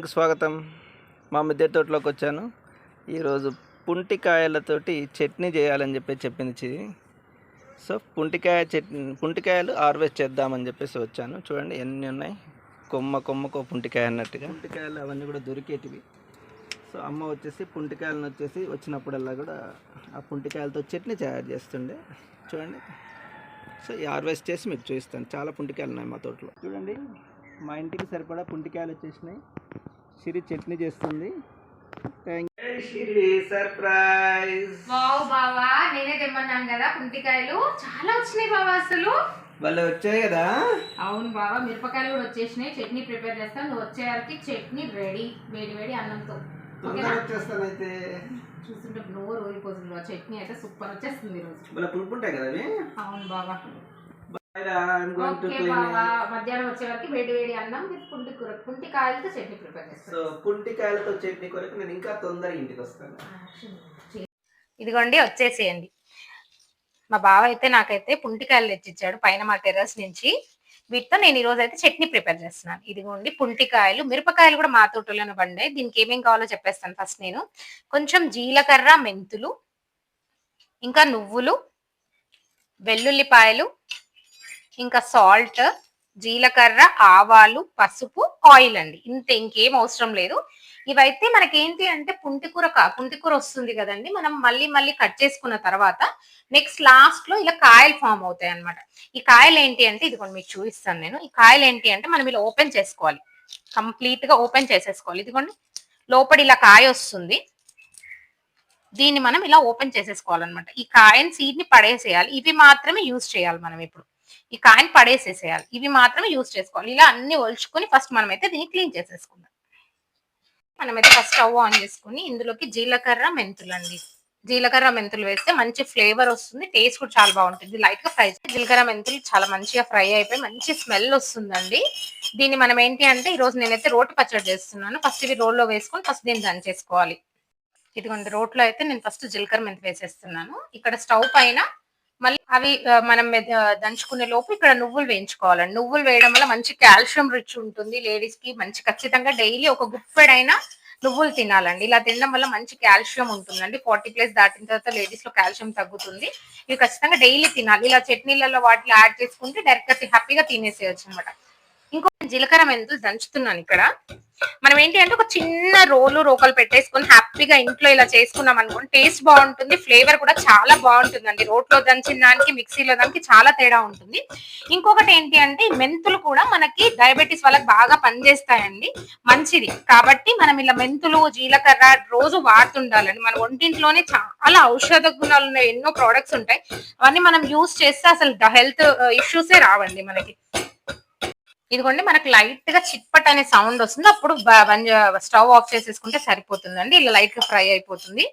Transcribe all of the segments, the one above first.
ఛానల్కి స్వాగతం. మా మిద్దె తోటలోకి వచ్చాను. ఈరోజు పుంటికాయలతోటి చట్నీ చేయాలని చెప్పి చెప్పింది చి సో పుంటికాయ చట్నీ పుంటికాయలు హార్వెస్ట్ చేద్దామని చెప్పేసి వచ్చాను. చూడండి ఎన్ని ఉన్నాయి? కొమ్మ కొమ్మకో పుంటికాయ అన్నట్టుగా. పుంటికాయలు అవన్నీ కూడా దొరికేటివి. సో అమ్మ వచ్చేసి పుంటికాయలను వచ్చేసి వచ్చినప్పుడల్లా కూడా ఆ పుంటికాయలతో చట్నీ తయారు చేస్తుండే. చూడండి. సో ఈ హార్వెస్ట్ చేసి మీకు చూపిస్తాను. చాలా పుంటికాయలు ఉన్నాయి మా తోటలో. చూడండి మా ఇంటికి సరిపడా పుంటికాయలు వచ్చేసినాయి. సిరి చట్నీ చేస్తుంది. సర్ప్రైజ్. వావ్ బావా నేనే తెమ్మన్నాను కదా కుంటికాయలు చాలా వచ్చినాయి బావా అసలు. వాళ్ళు వచ్చాయి కదా? అవును బావా మిరపకాయలు కూడా వచ్చేసినాయి. చట్నీ ప్రిపేర్ చేస్తాను. నువ్వు వచ్చేసరికి చట్నీ రెడీ వేడి వేడి అన్నంతో. ఓకేనా? వచ్చేస్తానైతే చూస్తుంటే నోరు ఊరిపోతుంది చట్నీ అయితే సూపర్ వచ్చేస్తుంది ఈరోజు. వాళ్ళ పులుపు ఉంటాయి కదా అవి? అవును బావా. మధ్యాహ్నం వచ్చే వరకు వేడి వేడి అన్నం విత్ పుంటి కూర పుంటికాయలతో చట్నీ ప్రిపేర్ సో చేస్తాను. పుంటికాయలతో చట్నీ కొరకు నేను ఇంకా తొందరగా ఇంటికి వస్తాను. ఇదిగోండి వచ్చేసేయండి. మా బావ అయితే నాకైతే పుంటికాయలు తెచ్చిచ్చాడు పైన మా టెర్రస్ నుంచి. వీటితో నేను ఈ రోజు అయితే చట్నీ ప్రిపేర్ చేస్తున్నాను. ఇదిగోండి పుంటికాయలు మిరపకాయలు కూడా మా తోటలోనే పండాయి. దీనికి ఏమేం కావాలో చెప్పేస్తాను ఫస్ట్ నేను. కొంచెం జీలకర్ర మెంతులు ఇంకా నువ్వులు వెల్లుల్లిపాయలు ఇంకా సాల్ట్ జీలకర్ర ఆవాలు పసుపు ఆయిల్ అండి. ఇంత ఇంకేం అవసరం లేదు. ఇవైతే మనకేంటి అంటే పుంటికూర కా- పుంటికూర వస్తుంది కదండి. మనం మళ్ళీ మళ్ళీ కట్ చేసుకున్న తర్వాత నెక్స్ట్ లాస్ట్లో ఇలా కాయలు ఫామ్ అవుతాయి అన్నమాట. ఈ కాయలు ఏంటి అంటే ఇది కొన్ని మీకు చూపిస్తాను నేను. ఈ కాయలు ఏంటి అంటే మనం ఇలా ఓపెన్ చేసుకోవాలి. కంప్లీట్గా ఓపెన్ చేసేసుకోవాలి. ఇదిగోండి లోపల ఇలా కాయ వస్తుంది. దీన్ని మనం ఇలా ఓపెన్ చేసేసుకోవాలన్నమాట. ఈ కాయని సీడ్ని పడేసేయాలి. ఇవి మాత్రమే యూజ్ చేయాలి మనం ఇప్పుడు. ఈ కాయని పడేసేసేయాలి. ఇవి మాత్రం యూజ్ చేసుకోవాలి. ఇలా అన్ని ఒలుచుకొని ఫస్ట్ మనమైతే దీన్ని క్లీన్ చేసేసుకుందాం. మనమైతే ఫస్ట్ స్టవ్ ఆన్ చేసుకుని ఇందులోకి జీలకర్ర మెంతులు అండి జీలకర్ర మెంతులు వేస్తే మంచి ఫ్లేవర్ వస్తుంది. టేస్ట్ కూడా చాలా బాగుంటుంది. లైట్గా ఫ్రై జీలకర్ర మెంతులు చాలా మంచిగా ఫ్రై అయిపోయి మంచి స్మెల్ వస్తుందండి. దీన్ని మనం ఏంటి అంటే ఈ రోజు నేనైతే రోటి పచ్చడి చేస్తున్నాను. ఫస్ట్ ఇవి రోల్లో వేసుకొని ఫస్ట్ దీన్ని దంచేసుకోవాలి ఇదిగోండి రోట్లో అయితే నేను ఫస్ట్ జీలకర్ర మెంతి వేసేస్తున్నాను. ఇక్కడ స్టవ్ పైన మళ్ళీ అవి మనం దంచుకునే లోపు ఇక్కడ నువ్వులు వేయించుకోవాలండి. నువ్వులు వేయడం వల్ల మంచి కాల్షియం రిచ్ ఉంటుంది. లేడీస్కి మంచి ఖచ్చితంగా డైలీ ఒక గుప్పెడైనా నువ్వులు తినాలండి. ఇలా తినడం వల్ల మంచి కాల్షియం ఉంటుందండి. ఫార్టీ ప్లస్ దాటిన తర్వాత లేడీస్లో కాల్షియం తగ్గుతుంది. ఇవి ఖచ్చితంగా డైలీ తినాలి. ఇలా చట్నీలలో వాటిలో యాడ్ చేసుకుంటే డైరెక్ట్గా హ్యాపీగా తినేసేయచ్చు అనమాట ఇంకో జీలకర్ర మెంతులు దంచుతున్నాను ఇక్కడ. మనం ఏంటి అంటే ఒక చిన్న రోలు రోకలు పెట్టేసుకొని హ్యాపీగా ఇంట్లో ఇలా చేసుకున్నాం అనుకోండి టేస్ట్ బాగుంటుంది ఫ్లేవర్ కూడా చాలా బాగుంటుందండి. రోట్లో దంచిన దానికి మిక్సీలో దానికి చాలా తేడా ఉంటుంది. ఇంకొకటి ఏంటి అంటే మెంతులు కూడా మనకి డయాబెటీస్ వాళ్ళకి బాగా పనిచేస్తాయండి. మంచిది. కాబట్టి మనం ఇలా మెంతులు జీలకర్ర రోజు వాడుతుండాలండి. మన ఒంటింట్లోనే చాలా ఔషధ గుణాలు ఉన్నాయి ఎన్నో ప్రోడక్ట్స్ ఉంటాయి. అవన్నీ మనం యూస్ చేస్తే అసలు హెల్త్ ఇష్యూసే uh, రావండి మనకి. ఇదిగోండి మనకు లైట్గా చిట్పట్ అనే సౌండ్ వస్తుంది. అప్పుడు స్టవ్ ఆఫ్ చేసేసుకుంటే సరిపోతుందండి. ఇలా లైట్గా ఫ్రై అయిపోతుంది.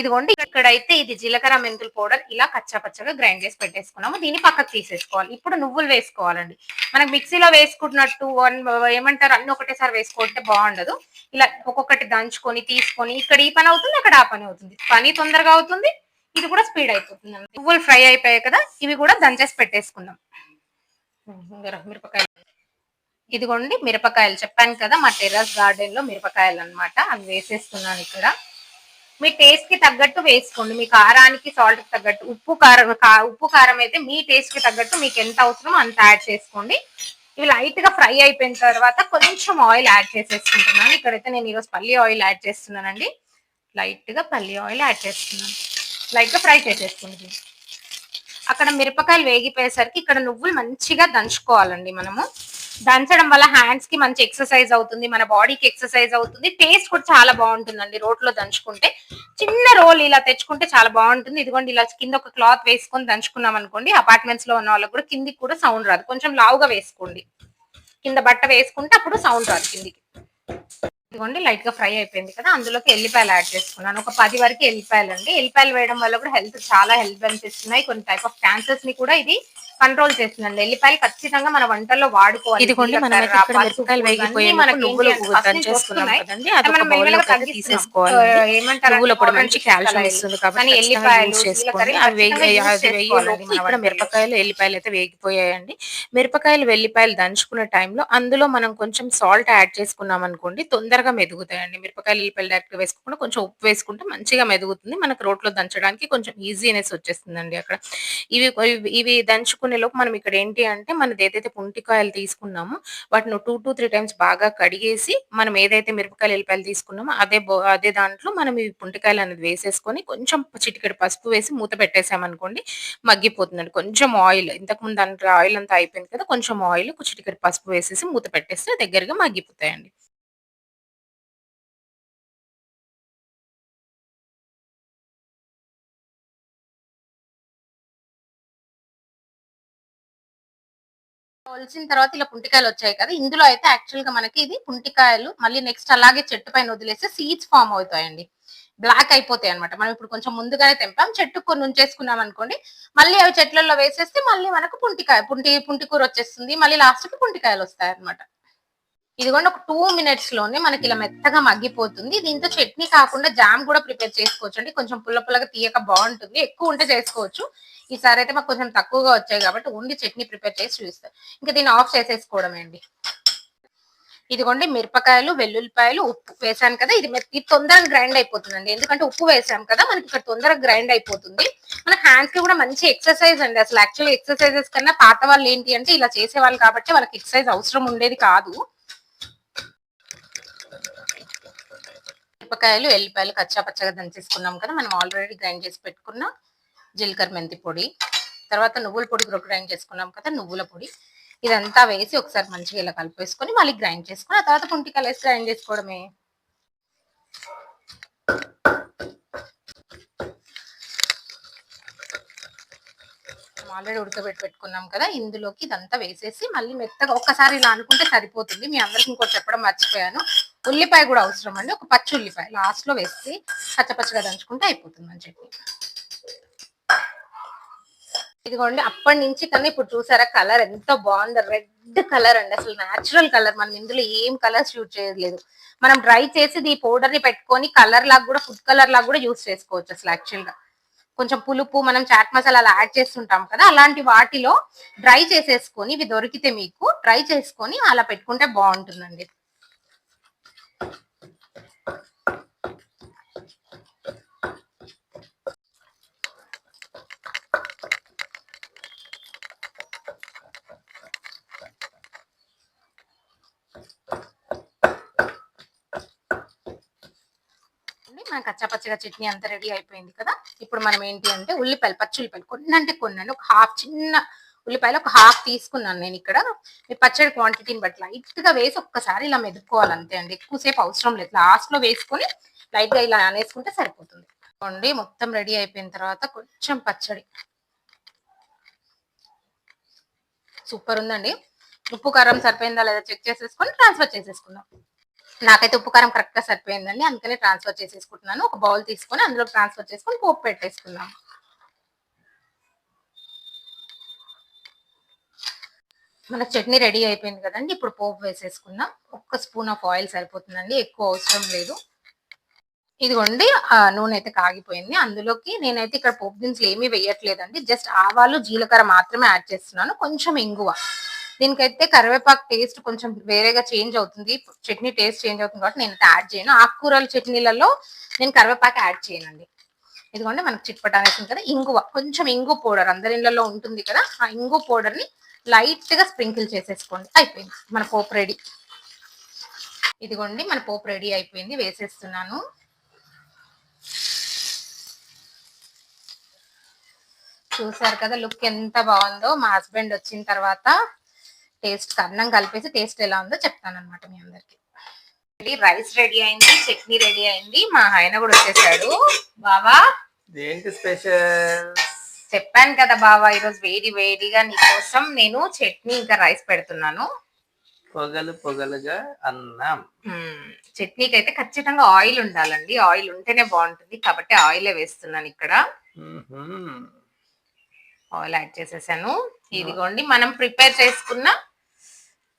ఇదిగోండి ఇక్కడైతే ఇది జీలకర్ర మెంతుల పౌడర్ ఇలా కచ్చా పచ్చగా గ్రైండ్ చేసి పెట్టేసుకున్నాము. దీన్ని పక్కకు తీసేసుకోవాలి. ఇప్పుడు నువ్వులు వేసుకోవాలండి. మనకు మిక్సీలో వేసుకున్నట్టు ఏమంటారు? అన్ని ఒకటేసారి వేసుకుంటే బాగుండదు. ఇలా ఒక్కొక్కటి దంచుకొని తీసుకొని ఇక్కడ ఈ పని అవుతుంది అక్కడ ఆ పని అవుతుంది. పని తొందరగా అవుతుంది. ఇది కూడా స్పీడ్ అయిపోతుంది. నువ్వులు ఫ్రై అయిపోయాయి కదా ఇవి కూడా దంచేసి పెట్టేసుకుందాం. మిరపకాయలు. ఇదిగోండి మిరపకాయలు చెప్పాను కదా మా టెర్రస్ గార్డెన్లో మిరపకాయలు అన్నమాట. అవి వేసేస్తున్నాను ఇక్కడ. మీ టేస్ట్కి తగ్గట్టు వేసుకోండి. మీ కారానికి సాల్ట్కి తగ్గట్టు. ఉప్పు కారం ఉప్పు కారం అయితే మీ టేస్ట్కి తగ్గట్టు మీకు ఎంత అవసరమో అంత యాడ్ చేసుకోండి. ఇవి లైట్గా ఫ్రై అయిపోయిన తర్వాత కొంచెం ఆయిల్ యాడ్ చేసేసుకుంటున్నాను. ఇక్కడైతే నేను ఈరోజు పల్లి ఆయిల్ యాడ్ చేస్తున్నానండి. లైట్గా పల్లి ఆయిల్ యాడ్ చేస్తున్నాను. లైట్గా ఫ్రై చేసేసుకుంటుంది అక్కడ మిరపకాయలు వేగిపోయేసరికి ఇక్కడ నువ్వులు మంచిగా దంచుకోవాలండి మనము. దంచడం వల్ల హ్యాండ్స్కి మంచి ఎక్సర్సైజ్ అవుతుంది మన బాడీకి ఎక్సర్సైజ్ అవుతుంది. టేస్ట్ కూడా చాలా బాగుంటుందండి రోట్లో దంచుకుంటే. చిన్న రోల్ ఇలా తెచ్చుకుంటే చాలా బాగుంటుంది. ఇదిగోండి ఇలా కింద ఒక క్లాత్ వేసుకొని దంచుకున్నాం అనుకోండి అపార్ట్మెంట్స్లో ఉన్న వాళ్ళకి కూడా కిందికి కూడా సౌండ్ రాదు. కొంచెం లావుగా వేసుకోండి. కింద బట్ట వేసుకుంటే అప్పుడు సౌండ్ రాదు కిందికి. ఇదిగోండి లైట్గా ఫ్రై అయిపోయింది కదా అందులోకి ఎల్లిపాయలు యాడ్ చేసుకున్నాను. ఒక పది వరకు ఎల్లిపాయలు అండి. ఎల్లిపాయలు వేయడం వల్ల కూడా హెల్త్ చాలా హెల్త్ బెనిఫిట్స్ ఉన్నాయి. కొన్ని టైప్ ఆఫ్ క్యాన్సర్స్ని కూడా ఇది కంట్రోల్ చేస్తుందండి. ఎల్లిపాయలు ఖచ్చితంగా మన వంటల్లో వాడుకోవాలి. ఇదిగోండి మనం. మిరపకాయలు ఎల్లిపాయలు అయితే వేగిపోయాయండి. మిరపకాయలు వెల్లిపాయలు దంచుకునే టైంలో అందులో మనం కొంచెం సాల్ట్ యాడ్ చేసుకున్నాం అనుకోండి తొందరగా మెదుగుతాయండి. మిరపకాయలు ఎల్లిపాయలు డైరెక్ట్ వేసుకోకుండా కొంచెం ఉప్పు వేసుకుంటే మంచిగా మెదుగుతుంది. మనకు రోట్లో దంచడానికి కొంచెం ఈజీనెస్ వచ్చేస్తుందండి అక్కడ. ఇవి ఇవి- దంచుకునే లోపు మనం ఇక్కడ ఏంటి అంటే మనది ఏదైతే పుంటికాయలు తీసుకున్నామో వాటిని టూ టు త్రీ టైమ్స్ బాగా కడిగేసి మనం ఏదైతే మిరపకాయలు ఎల్లిపాయలు తీసుకున్నామో అదే అదే దాంట్లో మనం ఈ పుంటికాయలు అనేది వేసేసుకొని కొంచెం చిటికెడు పసుపు వేసి మూత పెట్టేసామనుకోండి మగ్గిపోతుందండి. కొంచెం ఆయిల్ ఇంతకు ముందు దాంట్లో ఆయిల్ అంతా అయిపోయింది కదా కొంచెం ఆయిల్ చిటికెడు పసుపు వేసేసి మూత పెట్టేస్తే దగ్గరగా మగ్గిపోతాయండి. ఒలిచిన తర్వాత ఇలా పుంటికాయలు వచ్చాయి కదా ఇందులో అయితే యాక్చువల్గా మనకి ఇది పుంటికాయలు మళ్ళీ నెక్స్ట్ అలాగే చెట్టు పైన వదిలేస్తే సీడ్స్ ఫామ్ అవుతాయండి. బ్లాక్ అయిపోతాయి అనమాట మనం ఇప్పుడు కొంచెం ముందుగానే తెంపాం చెట్టు కొన్ని ఉంచేసుకున్నాం అనుకోండి మళ్ళీ అవి చెట్లలో వేసేస్తే మళ్ళీ మనకు పుంటికాయ పుంటి పుంటికూర వచ్చేస్తుంది. మళ్ళీ లాస్ట్కి పుంటికాయలు వస్తాయి ఇది ఇదిగోండి ఒక టూ మినిట్స్లోనే మనకి ఇలా మెత్తగా మగ్గిపోతుంది. దీంతో చట్నీ కాకుండా జామ్ కూడా ప్రిపేర్ చేసుకోవచ్చు అండి కొంచెం పుల్ల పుల్లగా తీయక బాగుంటుంది. ఎక్కువ ఉంటే చేసుకోవచ్చు. ఈసారి అయితే మాకు కొంచెం తక్కువగా వచ్చాయి కాబట్టి ఓన్లీ చట్నీ ప్రిపేర్ చేసి చూపిస్తాను. ఇంకా దీన్ని ఆఫ్ చేసేసుకోవడమే అండి ఇదిగోండి మిరపకాయలు వెల్లుల్లిపాయలు ఉప్పు వేసాను కదా ఇది ఇది తొందరగా గ్రైండ్ అయిపోతుందండి. ఎందుకంటే ఉప్పు వేసాం కదా మనకి ఇక్కడ తొందరగా గ్రైండ్ అయిపోతుంది. మన హ్యాండ్స్కి కూడా మంచి ఎక్సర్సైజ్ అండి. అసలు యాక్చువల్ ఎక్సర్సైజెస్ కన్నా పాత వాళ్ళు ఏంటి అంటే ఇలా చేసేవాళ్ళు కాబట్టి వాళ్ళకి ఎక్సర్సైజ్ అవసరం ఉండేది కాదు. మిరపకాయలు ఎల్లిపాయలు కచ్చా పచ్చగా దంచేసుకున్నాం కదా మనం ఆల్రెడీ గ్రైండ్ చేసి పెట్టుకున్న. జీలకర్ర మెంతి పొడి తర్వాత నువ్వుల పొడి కూడా గ్రైండ్ చేసుకున్నాం కదా నువ్వుల పొడి. ఇదంతా వేసి ఒకసారి మంచిగా ఇలా కలిపేసుకొని మళ్ళీ గ్రైండ్ చేసుకొని ఆ తర్వాత పుంటికాయలు వేసి గ్రైండ్ చేసుకోవడమే. ఆల్రెడీ ఉడకబెట్టి పెట్టుకున్నాం కదా ఇందులోకి ఇదంతా వేసేసి మళ్ళీ మెత్తగా ఒక్కసారి ఇలా అనుకుంటే సరిపోతుంది. మీ అందరికి ఇంకోటి చెప్పడం మర్చిపోయాను. ఉల్లిపాయ కూడా అవసరం అండి. ఒక పచ్చి ఉల్లిపాయ లాస్ట్లో వేసి పచ్చపచ్చగా దంచుకుంటే అయిపోతుంది అని చెప్పి. ఇదిగోండి అప్పటి నుంచి కన్నా ఇప్పుడు చూసారా కలర్ ఎంత బాగుందో. రెడ్ కలర్ అండి అసలు న్యాచురల్ కలర్. మనం ఇందులో ఏం కలర్స్ యూజ్ చేయలేదు మనం డ్రై చేసి ఈ పౌడర్ని పెట్టుకొని కలర్ లాగా కూడా ఫుడ్ కలర్ లాగా కూడా యూజ్ చేసుకోవచ్చు అసలు యాక్చువల్గా కొంచెం పులుపు మనం చాట్ మసాలా అలా యాడ్ చేస్తుంటాం కదా అలాంటి వాటిలో డ్రై చేసేసుకొని ఇవి దొరికితే మీకు డ్రై చేసుకొని అలా పెట్టుకుంటే బాగుంటుందండి. అండి మన చట్నీ అంతా రెడీ అయిపోయింది కదా. ఇప్పుడు మనం ఏంటి అంటే ఉల్లిపాయలు పచ్చి ఉల్లిపాయలు కొన్ని అంటే కొన్ని అండి ఒక హాఫ్ చిన్న ఉల్లిపాయలు ఒక హాఫ్ తీసుకున్నాను నేను ఇక్కడ. మీ పచ్చడి క్వాంటిటీని బట్టి లైట్గా వేసి ఒక్కసారి ఇలా మెదుపుకోవాలి అంతే అండి. ఎక్కువసేపు అవసరం లేదు. లాస్ట్లో వేసుకొని లైట్గా ఇలా అనేసుకుంటే సరిపోతుంది. అండి మొత్తం రెడీ అయిపోయిన తర్వాత కొంచెం పచ్చడి. సూపర్ ఉందండి. ఉప్పు కారం సరిపోయిందా లేదా చెక్ చేసేసుకొని ట్రాన్స్ఫర్ చేసేసుకుందాం. నాకైతే ఉప్పు కారం కరెక్ట్గా సరిపోయిందండి. అందుకనే ట్రాన్స్ఫర్ చేసేసుకుంటున్నాను. ఒక బౌల్ తీసుకొని అందులో ట్రాన్స్ఫర్ చేసుకొని పోపు పెట్టేసుకుందాం. మన చట్నీ రెడీ అయిపోయింది కదండి. ఇప్పుడు పోపు వేసేసుకుందాం. ఒక్క స్పూన్ ఆఫ్ ఆయిల్ సరిపోతుందండి. ఎక్కువ అవసరం లేదు. ఇదిగోండి ఆ నూనె అయితే కాగిపోయింది. అందులోకి నేనైతే ఇక్కడ పోపు దినుసులు ఏమీ వేయట్లేదండి. జస్ట్ ఆవాలు జీలకర్ర మాత్రమే యాడ్ చేస్తున్నాను. కొంచెం ఇంగువ. దీనికైతే కరివేపాకు టేస్ట్ కొంచెం వేరేగా చేంజ్ అవుతుంది. చట్నీ టేస్ట్ చేంజ్ అవుతుంది కాబట్టి నేను యాడ్ చేయను. ఆకుకూరల చట్నీలలో నేను కరివేపాకు యాడ్ చేయనండి. ఇదిగోండి మనకు చిట్పట అనేసింది కదా ఇంగువ. కొంచెం ఇంగు పౌడర్ అందరి ఉంటుంది కదా ఆ ఇంగు పౌడర్ని లైట్గా స్ప్రింకిల్ చేసేసుకోండి. అయిపోయింది. మన పోపు రెడీ ఇదిగోండి మన పోపు రెడీ అయిపోయింది. వేసేస్తున్నాను. చూసారు కదా లుక్ ఎంత బాగుందో. మా హస్బెండ్ వచ్చిన తర్వాత టేస్ట్ అన్నం కలిపేసి టేస్ట్ ఎలా ఉందో చెప్తాను అనమాట మీ అందరికి. రైస్ రెడీ అయింది చట్నీ రెడీ అయింది మా ఆయన కూడా వచ్చేసాడు. బావా? ఏంటి స్పెషల్? చెప్పాను కదా బావా ఈరోజు వేడి వేడిగా నీకోసం నేను చట్నీ ఇంకా రైస్ పెడుతున్నాను. పొగలు పొగలుగా అన్నం. చట్నీకి అయితే ఖచ్చితంగా ఆయిల్ ఉండాలండి. ఆయిల్ ఉంటేనే బాగుంటుంది. కాబట్టి ఆయిలే వేస్తున్నాను ఇక్కడ. ఆయిల్ యాడ్ చేసేసాను. ఇదిగోండి మనం ప్రిపేర్ చేసుకున్న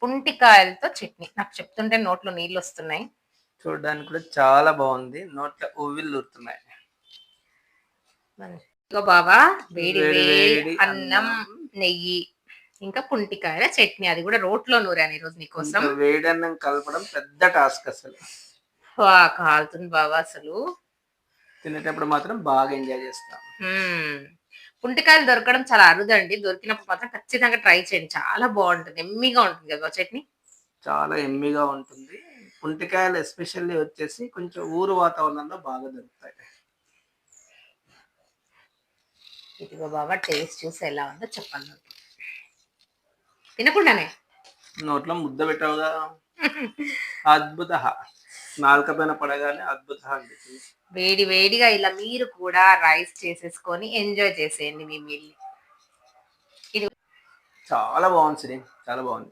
పుంటికాయలతో చట్నీ. నాకు చెప్తుంటే నోట్లో నీళ్ళు వస్తున్నాయి. చూడడానికి కూడా చాలా బాగుంది. నోట్లో ఉవ్విళ్ళు ఊరుతున్నాయి ఇగో బాబా వేడి వేడి అన్నం. నెయ్యి ఇంకా పుంటికాయల చట్నీ. అది కూడా రోట్లో నూరాను ఈరోజు నీకోసం. ఇంకా వేడి అన్నం కలపడం పెద్ద టాస్క్ అసలు. కాలుతుంది బాబా అసలు. తినేటప్పుడు మాత్రం బాగా ఎంజాయ్ చేస్తాం. పుంటికాయలు దొరకడం చాలా అరుదండి. దొరికినప్పుడు మాత్రం ఖచ్చితంగా ట్రై చేయండి. చాలా బాగుంటుంది. ఎమ్మిగా ఉంటుంది కదా చట్నీ? చాలా ఎమ్మిగా ఉంటుంది. పుంటికాయలు ఎస్పెషల్లీ వచ్చేసి కొంచెం ఊరు వాతావరణంలో బాగా దొరుకుతాయి. ఇదిగో బాబా టేస్ట్ చూసి ఎలా ఉందో చెప్పండి. నాకు. తినకుండానే? నోట్లో ముద్ద పెట్టవుగా అద్భుత నాలుక పైన పడగానే అద్భుత అనిపిస్తుంది. వేడి వేడిగా ఇలా మీరు కూడా రైస్ చేసేసుకొని ఎంజాయ్ చేసేయండి మీ మీల్ చాలా బాగుంది శ్రీ చాలా బాగుంది.